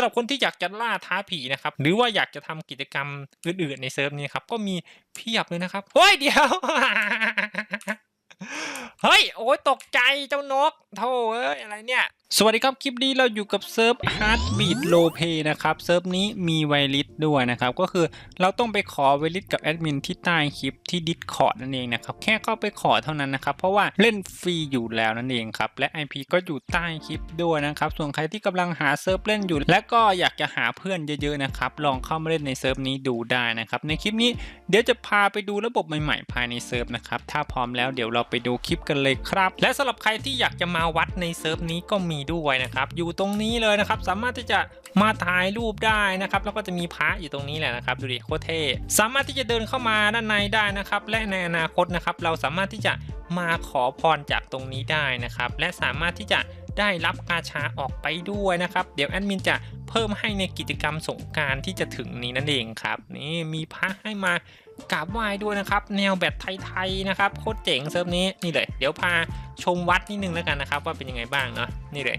ำหรับคนที่อยากจะล่าท้าผีนะครับ หรือว่าอยากจะทำกิจกรรมอื่นๆในเซิร์ฟนี้ครับ ก็มีเพียบเลยนะครับ เฮ้ยเดี๋ยว เฮ้ย โอ้ยตกใจเจ้านกโธ่เอ้ยอะไรเนี่ย สวัสดีครับ คลิปนี้เราอยู่กับเซิร์ฟ Heartbeat l o p นะครับ เซิร์ฟนี้มีไวลิสด้วยนะครับ ก็คือเราต้องไปขอไวลิสกับแอดมินที่ใต้คลิปที่ Discord นั่นเองนะครับ แค่เข้าไปขอเท่านั้นนะครับ เพราะว่าเล่นฟรีอยู่แล้วนั่นเองครับ และ IP ก็อยู่ใต้คลิปด้วยนะครับ ส่วนใครที่กำลังหาเซิร์ฟเล่นอยู่ และก็อยากจะหาเพื่อนเยอะๆนะครับ ลองเข้ามาเล่นในเซิร์ฟนี้ดูได้นะครับ ในคลิปนี้เดี๋ยวจะพาไปดูระบบใหม่ๆ ภายในเซิร์ฟนะครับ ถ้าพร้อมแล้วเดี๋ยวเราไปดูคลิปกันเลยครับ และสำหรับใครที่อยากจะมาวัดในเซิร์ฟนี้ก็มีด้วยนะครับ อยู่ตรงนี้เลยนะครับ สามารถที่จะมาถ่ายรูปได้นะครับ แล้วก็จะมีพระอยู่ตรงนี้แหละนะครับ ดูดิโคตรเท่สามารถที่จะเดินเข้ามาด้านในได้นะครับ และในอนาคตนะครับ เราสามารถที่จะมาขอพรจากตรงนี้ได้นะครับ และสามารถที่จะได้รับกาชาออกไปด้วยนะครับ เดี๋ยวแอดมินจะเพิ่มให้ในกิจกรรมสงการที่จะถึงนี้นั่นเองครับ นี่มีพระให้มา กราบไหว้ด้วยนะครับ แนวแบบไทยๆนะครับโคตรเจ๋งเซิร์ฟนี้นี่เลย เดี๋ยวพาชมวัดนิดนึงแล้วกันนะครับ ว่าเป็นยังไงบ้างเนาะนี่เลย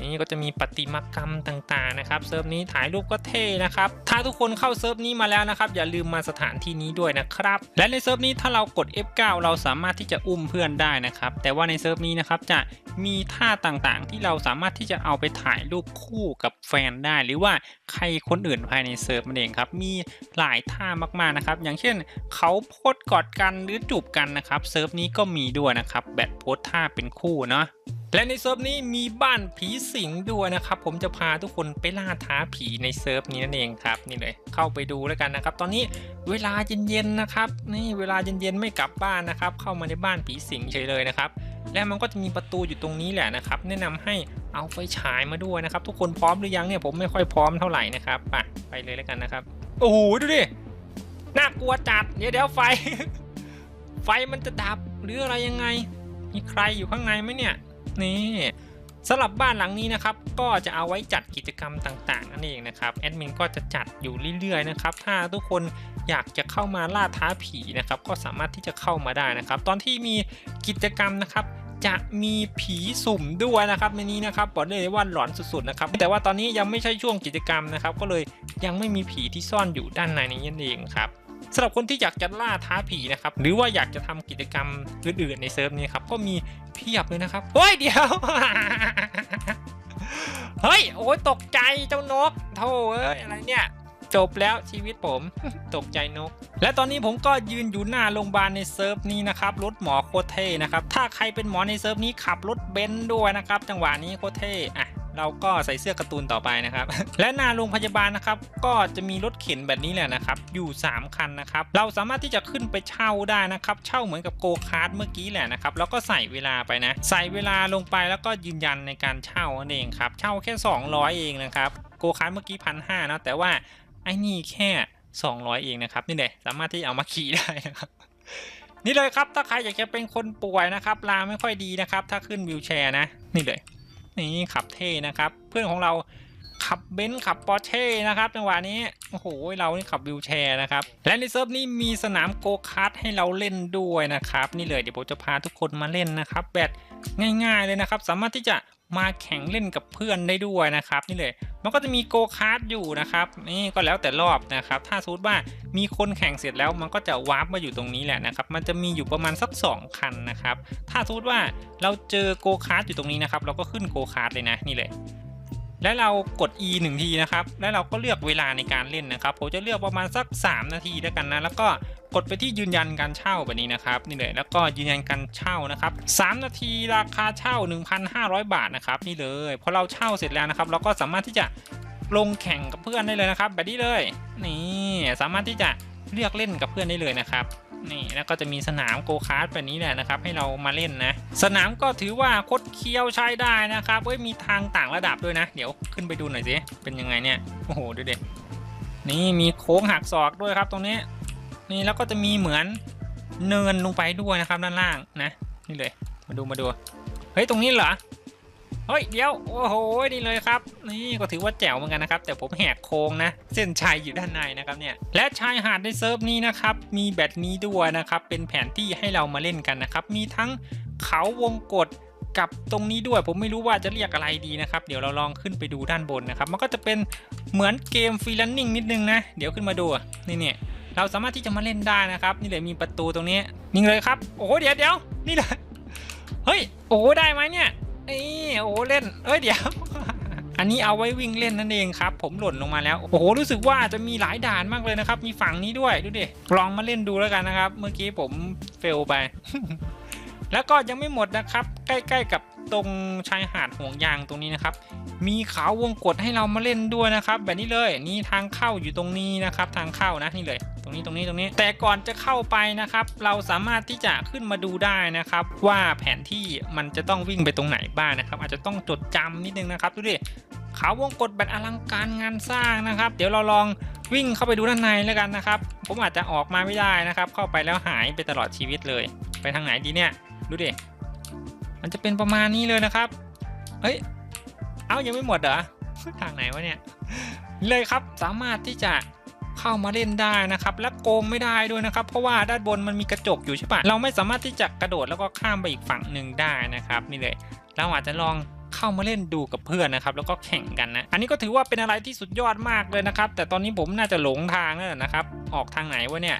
นี่ก็จะมีประติมากรรมต่างๆนะครับเซิร์ฟนี้ถ่ายรูปก็เท่นะครับ ถ้าทุกคนเข้าเซิร์ฟนี้มาแล้วนะครับ อย่าลืมมาสถานที่นี้ด้วยนะครับ และในเซิร์ฟนี้ถ้าเรากด F9 เราสามารถที่จะอุ้มเพื่อนได้นะครับ แต่ว่าในเซิร์ฟนี้นะครับจะมีท่าต่างๆ ที่เราสามารถที่จะเอาไปถ่ายรูปคู่กับแฟนได้ หรือว่าใครคนอื่นภายในเซิร์ฟนั่นเองครับมีหลายท่ามากๆนะครับ อย่างเช่น เขาโพสกอดกันหรือจูบกันนะครับเซิร์ฟนี้ก็มีด้วยนะครับแบบโพสท่าเป็นคู่เนาะ และในเซิร์ฟนี้มีบ้านผีสิงด้วยนะครับ ผมจะพาทุกคนไปล่าท้าผีในเซิร์ฟนี้นั่นเองครับนี่เลยเข้าไปดูแล้วกันนะครับ ตอนนี้เวลาเย็นๆนะครับ นี่เวลาเย็นๆไม่กลับบ้านนะครับ เข้ามาในบ้านผีสิงเฉยเลยนะครับ และมันก็จะมีประตูอยู่ตรงนี้แหละนะครับ แนะนำให้เอาไฟฉายมาด้วยนะครับ ทุกคนพร้อมหรือยังเนี่ยผมไม่ค่อยพร้อมเท่าไหร่นะครับไปไปเลยแล้วกันนะครับ โอ้โหดูดิน่ากลัวจัดเดี๋ยวเดี๋ยวไฟ ไฟมันจะดับหรืออะไรยังไง มีใครอยู่ข้างในไหมเนี่ย นี่สำหรับบ้านหลังนี้นะครับ ก็จะเอาไว้จัดกิจกรรมต่างๆนั่นเองนะครับแอดมินก็จะจัดอยู่เรื่อยๆนะครับ ถ้าทุกคนอยากจะเข้ามาล่าท้าผีนะครับ ก็สามารถที่จะเข้ามาได้นะครับ ตอนที่มีกิจกรรมนะครับ จะมีผีสุ่มด้วยนะครับในนี้นะครับบอกได้เลยว่าหลอนสุดๆนะครับแต่ว่าตอนนี้ยังไม่ใช่ช่วงกิจกรรมนะครับ ก็เลยยังไม่มีผีที่ซ่อนอยู่ด้านในนี้นั่นเองครับ สำหรับคนที่อยากจะล่าท้าผีนะครับ หรือว่าอยากจะทำกิจกรรมอื่นๆในเซิร์ฟนี้ครับ ก็มีเพียบเลยนะครับ เฮ้ยเดี๋ยว เฮ้ย โอ้ยตกใจเจ้านกโธ่เอ้ยอะไรเนี่ยจบแล้วชีวิตผมตกใจนก และตอนนี้ผมก็ยืนอยู่หน้าโรงพยาบาลในเซิร์ฟนี้นะครับรถหมอโคเท่นะครับ ถ้าใครเป็นหมอในเซิร์ฟนี้ขับรถเบนซ์ด้วยนะครับ จังหวะนี้โคเท่อะ เราก็ใส่เสื้อการ์ตูนต่อไปนะครับ และหน้าโรงพยาบาลนะครับ ก็จะมีรถเข็นแบบนี้แหละนะครับ อยู่ 3 คันนะครับ เราสามารถที่จะขึ้นไปเช่าได้นะครับ เช่าเหมือนกับโกคาร์ดเมื่อกี้แหละนะครับ แล้วก็ใส่เวลาไปนะ ใส่เวลาลงไปแล้วก็ยืนยันในการเช่านั่นเองครับ เช่าแค่ 200 เองนะครับ โกคาร์ดเมื่อกี้พันห้านะ แต่ว่าไอ้นี่แค่ 200 เองนะครับ นี่เลยสามารถที่เอามาขี่ได้นะครับนี่เลยครับ ถ้าใครอยากจะเป็นคนป่วยนะครับลาไม่ค่อยดีนะครับ ถ้าขึ้นวิวแชร์นะ นี่เลย นี่ขับเท่นะครับ เพื่อนของเราขับเบนซ์ขับปอร์เช่นะครับจังหวะนี้โอ้โหเรานี่ขับวิวแชร์นะครับ และในเซิร์ฟนี้มีสนามโกคาร์ทให้เราเล่นด้วยนะครับ นี่เลยเดี๋ยวผมจะพาทุกคนมาเล่นนะครับ แบบง่าย ๆเลยนะครับ สามารถที่จะ มาแข่งเล่นกับเพื่อนได้ด้วยนะครับนี่เลยมันก็จะมีโกคาร์ทอยู่นะครับนี่ก็แล้วแต่รอบนะครับถ้าสมมติว่ามีคนแข่งเสร็จแล้วมันก็จะวาร์ปมาอยู่ตรงนี้แหละนะครับมันจะมีอยู่ประมาณสัก 2 คันนะครับถ้าสมมติว่าเราเจอโกคาร์ทอยู่ตรงนี้นะครับเราก็ขึ้นโกคาร์ทเลยนะนี่เลยและเรากด E 1ทีนะครับ แล้วเราก็เลือกเวลาในการเล่นนะครับ ผมจะเลือกประมาณสัก 3 นาทีแล้วกันนะ แล้วก็ กดไปที่ยืนยันการเช่าแบบนี้นะครับนี่เลยแล้วก็ยืนยันการเช่านะครับ3นาทีราคาเช่า 1,500 บาทนะครับนี่เลยพอเราเช่าเสร็จแล้วนะครับ เราก็สามารถที่จะลงแข่งกับเพื่อนได้เลยนะครับแบบนี้เลยนี่สามารถที่จะเลือกเล่นกับเพื่อนได้เลยนะครับนี่แล้วก็จะมีสนามโกคาร์ดแบบนี้แหละนะครับ ให้เรามาเล่นนะ สนามก็ถือว่าคดเคี้ยวใช้ได้นะครับเว้ยมีทางต่างระดับด้วยนะ เดี๋ยวขึ้นไปดูหน่อยสิเป็นยังไงเนี่ยโอ้โหดูดินี่มีโค้งหักศอกด้วยครับตรงนี้ นี่แล้วก็จะมีเหมือนเนินลงไปด้วยนะครับด้านล่างนะนี่เลยมาดูมาดูเฮ้ยตรงนี้เหรอเฮ้ยเดี๋ยวโอ้โหนี่เลยครับ นี่ก็ถือว่าแจ๋วเหมือนกันนะครับ แต่ผมแหกโค้งนะ เส้นชัยอยู่ด้านในนะครับเนี่ยและชายหาดในเซิร์ฟนี้นะครับมีแบบนี้ด้วยนะครับเป็นแผนที่ให้เรามาเล่นกันนะครับมีทั้งเขาวงกฏกับตรงนี้ด้วยผมไม่รู้ว่าจะเรียกอะไรดีนะครับ เดี๋ยวเราลองขึ้นไปดูด้านบนนะครับ มันก็จะเป็นเหมือนเกมฟรีแลนซิ่งนิดนึงนะ เดี๋ยวขึ้นมาดูนี่เนี่ย เราสามารถที่จะมาเล่นได้นะครับ นี่เลยมีประตูตรงนี้นี่เลยครับ โอ้โหเดี๋ยวเดี๋ยวนี่เลยเฮ้ยโอ้ได้ไหมเนี่ยนี่โอ้เล่นเอ้ยเดี๋ยวอันนี้เอาไว้วิ่งเล่นนั่นเองครับ ผมหล่นลงมาแล้ว โอ้โห รู้สึกว่าจะมีหลายด่านมากเลยนะครับ มีฝั่งนี้ด้วย ดูดิ ลองมาเล่นดูแล้วกันนะครับ เมื่อกี้ผมเฟลไป แล้วก็ยังไม่หมดนะครับ ใกล้ ๆ กับตรงชายหาดห่วงยางตรงนี้นะครับ มีเขาวงกดให้เรามาเล่นด้วยนะครับแบบนี้เลยนี่ทางเข้าอยู่ตรงนี้นะครับ ทางเข้านะนี่เลย ตรงนี้ตรงนี้ตรงนี้ แต่ก่อนจะเข้าไปนะครับ เราสามารถที่จะขึ้นมาดูได้นะครับ ว่าแผนที่มันจะต้องวิ่งไปตรงไหนบ้างนะครับ อาจจะต้องจดจำนิดนึงนะครับดูดิเขาวงกดแบบอลังการงานสร้างนะครับ เดี๋ยวเราลองวิ่งเข้าไปดูด้านในแล้วกันนะครับ ผมอาจจะออกมาไม่ได้นะครับ เข้าไปแล้วหายไปตลอดชีวิตเลย ไปทางไหนดีเนี่ย ดูดิ มันจะเป็นประมาณนี้เลยนะครับ เฮ้ย เอ้ายังไม่หมดเหรอทางไหนวะเนี่ยเลยครับสามารถที่จะเข้ามาเล่นได้นะครับ และโกงไม่ได้ด้วยนะครับ เพราะว่าด้านบนมันมีกระจกอยู่ใช่ปะเราไม่สามารถที่จะกระโดดแล้วก็ข้ามไปอีกฝั่งหนึ่งได้นะครับนี่เลย เราอาจจะลอง เข้ามาเล่นดูกับเพื่อนนะครับแล้วก็แข่งกันนะ อันนี้ก็ถือว่าเป็นอะไรที่สุดยอดมากเลยนะครับ แต่ตอนนี้ผมน่าจะหลงทางแล้วนะครับ ออกทางไหนวะเนี่ย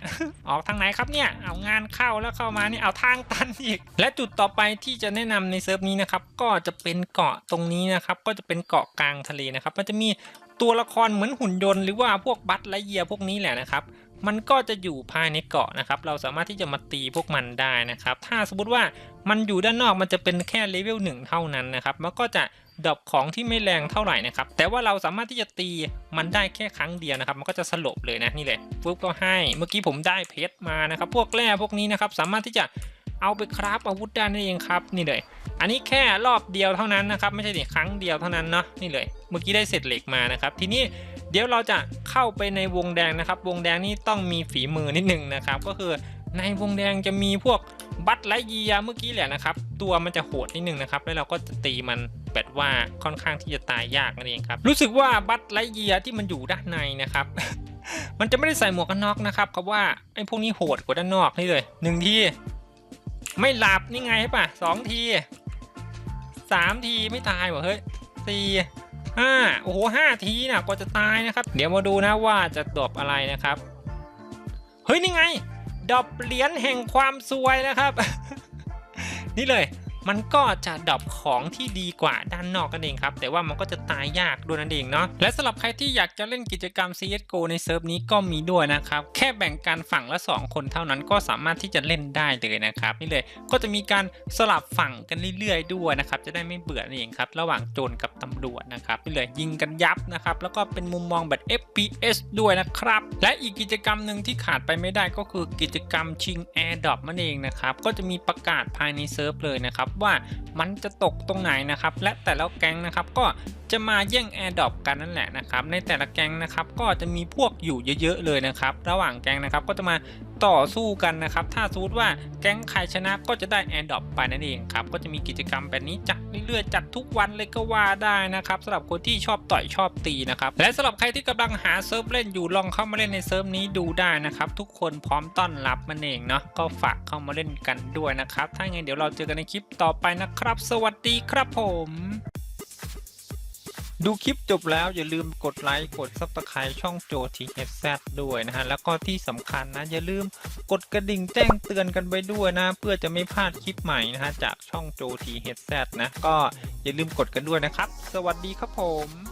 ออกทางไหนครับเนี่ย เอางานเข้าแล้วเข้ามานี่เอาทางตันอีก และจุดต่อไปที่จะแนะนำในเซิร์ฟนี้นะครับ ก็จะเป็นเกาะตรงนี้นะครับ ก็จะเป็นเกาะกลางทะเลนะครับ มันจะมีตัวละครเหมือนหุ่นยนต์หรือว่าพวกบัตและเยียพวกนี้แหละนะครับ มันก็จะอยู่ภายในเกาะนะครับ เราสามารถที่จะมาตีพวกมันได้นะครับ ถ้าสมมติว่ามันอยู่ด้านนอกมันจะเป็นแค่เลเวลหนึ่งเท่านั้นนะครับ มันก็จะดอปของที่ไม่แรงเท่าไหร่นะครับ แต่ว่าเราสามารถที่จะตีมันได้แค่ครั้งเดียวนะครับ มันก็จะสลบเลยนะนี่เลยปุ๊บก็ให้ เมื่อกี้ผมได้เพชรมานะครับ พวกแร่พวกนี้นะครับ สามารถที่จะเอาไปคราฟอาวุธได้นั่นเองครับ นี่เลย อันนี้แค่รอบเดียวเท่านั้นนะครับ ไม่ใช่ดิครั้งเดียวเท่านั้นเนาะนี่เลย เมื่อกี้ได้เศษเหล็กมานะครับ ทีนี้ เดี๋ยวเราจะเข้าไปในวงแดงนะครับ วงแดงนี่ต้องมีฝีมือนิดหนึ่งนะครับ ก็คือในวงแดงจะมีพวกบัตไลเยียเมื่อกี้แหละนะครับ ตัวมันจะโหดนิดหนึ่งนะครับ แล้วเราก็จะตีมันแบบว่าค่อนข้างที่จะตายยากนั่นเองครับ รู้สึกว่าบัตไลเยียที่มันอยู่ด้านในนะครับ มันจะไม่ได้ใส่หมวกกันน็อกนะครับเพราว่าไอ้พวกนี้โหดกว่าด้านนอกนี่เลยหนึ่งทีไม่หลับนี่ไงใช่ปะสองทีสามทีไม่ตายเหรอเฮ้ยสี่ ห้าโอ้โหห้าทีนะกว่าจะตายนะครับ เดี๋ยวมาดูนะว่าจะดรอปอะไรนะครับ เฮ้ย นี่ไงดรอปเหรียญแห่งความซวยนะครับ นี่เลย มันก็จะดรอปของที่ดีกว่าด้านนอกกันเองครับ แต่ว่ามันก็จะตายยากด้วยนั่นเองเนาะและสำหรับใครที่อยากจะเล่นกิจกรรม CSGO ในเซิร์ฟนี้ก็มีด้วยนะครับ แค่แบ่งกันฝั่งละ 2 คนเท่านั้นก็สามารถที่จะเล่นได้เลยนะครับนี่เลยก็จะมีการสลับฝั่งกันเรื่อยๆ ด้วยนะครับจะได้ไม่เบื่อนั่นเองครับระหว่างโจรกับตำรวจนะครับนี่เลยยิงกันยับนะครับแล้วก็เป็นมุมมองแบบ FPS ด้วยนะครับและอีกกิจกรรมหนึ่งที่ขาดไปไม่ได้ก็คือกิจกรรมชิง Air d r o p นั่นเองนะครับก็จะมีประกาศภายในเซิร์ฟเลยนะครับว่ามันจะตกตรงไหนนะครับ และแต่ละแก๊งนะครับก็จะมาแย่งแอร์ดรอปกันนั่นแหละนะครับในแต่ละแก๊งนะครับก็จะมีพวกอยู่เยอะๆเลยนะครับ ระหว่างแก๊งนะครับก็จะมา ต่อสู้กันนะครับ ถ้าสมมติว่าแก๊งใครชนะก็จะได้ Air d r o p ไปนั่นเองครับ ก็จะมีกิจกรรมแบบนี้จัดเรื่อยๆ จัดทุกวันเลยก็ว่าได้นะครับสำหรับคนที่ชอบต่อยชอบตีนะครับ และสำหรับใครที่กำลังหาเซิร์ฟเล่นอยู่ลองเข้ามาเล่นในเซิร์ฟนี้ดูได้นะครับ ทุกคนพร้อมต้อนรับมันเองเนาะก็ฝากเข้ามาเล่นกันด้วยนะครับ ถ้าไงเดี๋ยวเราเจอกันในคลิปต่อไปนะครับ สวัสดีครับผม ดูคลิปจบแล้วอย่าลืมกดไลค์กดซับสไครต์ช่องโจทีเอสซด้วยนะฮะ แล้วก็ที่สำคัญนะ อย่าลืมกดกระดิ่งแจ้งเตือนกันไปด้วยนะ เพื่อจะไม่พลาดคลิปใหม่นะฮะ จากช่องโจทีเอสซนะ ก็อย่าลืมกดกันด้วยนะครับ สวัสดีครับผม